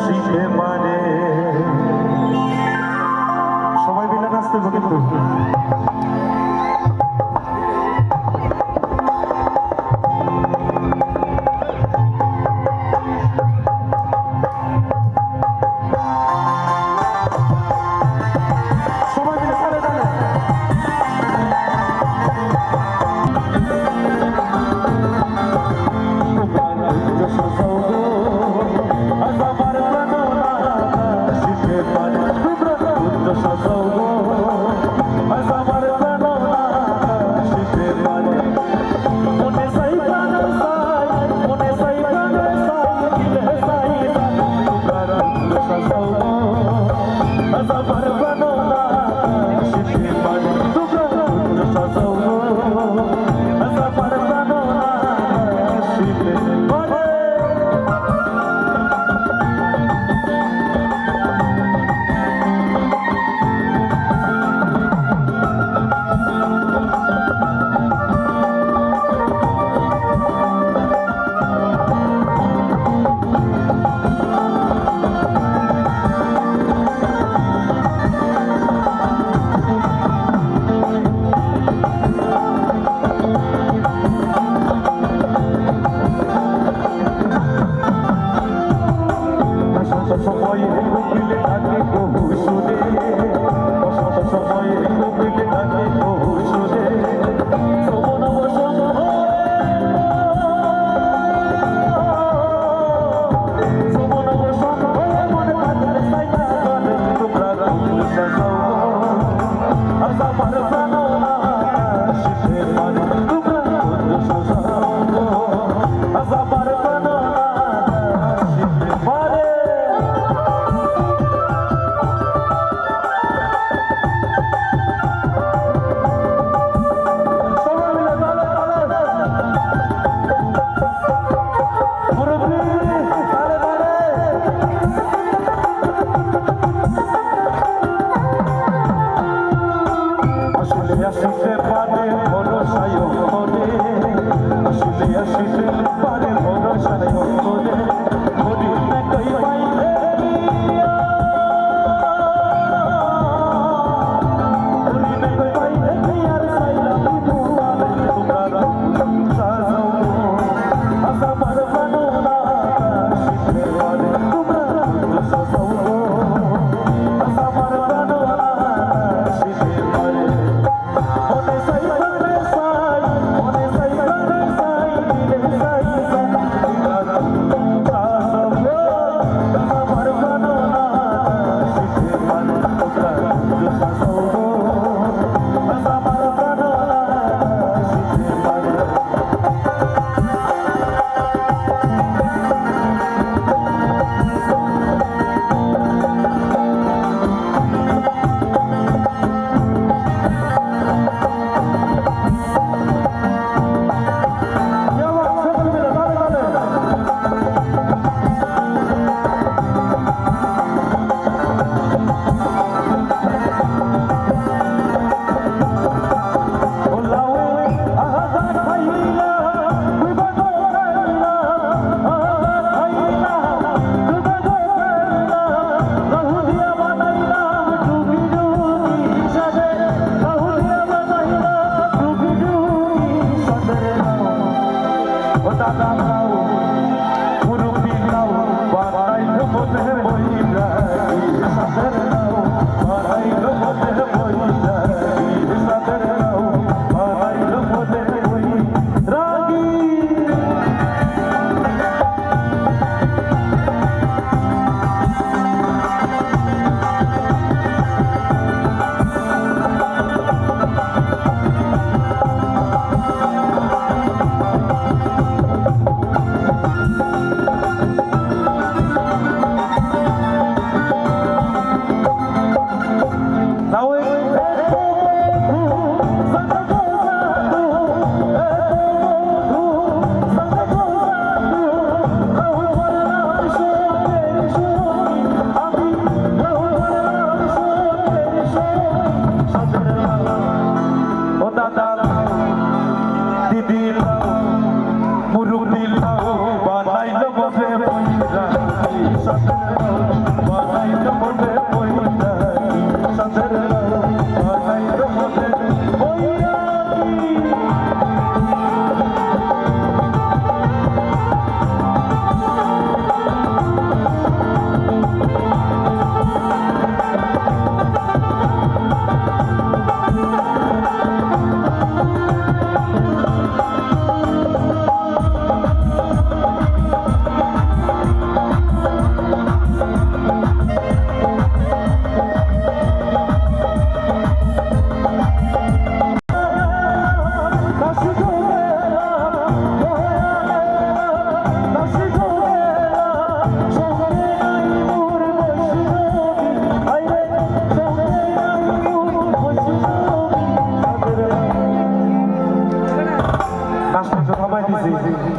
শিখে মানে। সবাই মিলে নাচতে কিন্তু। 감사합니다. শিখতে পারে ভরসায়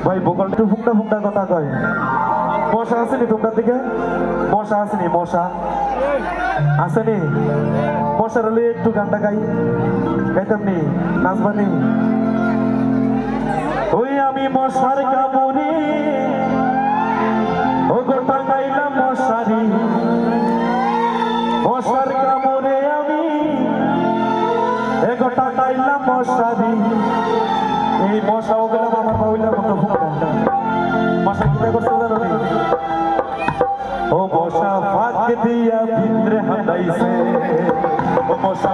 ফুকটা ফুকটা কথা কয়। মশা আসেনি তোমরা দিকে? মশা আসেনি মশা। আসেনি মশার হলে একটু গানটা গাই। গাইতাম নি? নাচবানি ওই আমি মশার কামড়ে। ও গোটা গাইলাম মশারি। মশার কামড়ে আমি এ গোটা গাইলাম মশারি। ಈ ಮೋಸ ಹೋಗಲ್ಲ ಬಾಬಾ ಹೋಗಿಲ್ಲ ಮುಂದೆ ಮೋಸ ಕಿತ ಕೊಡ್ತದ ಓ ಮೋಸ ಪಾಕ್ ದಿಯ ಬಿಂದ್ರೆ ಹದೈಸೆ ಓ ಮೋಸ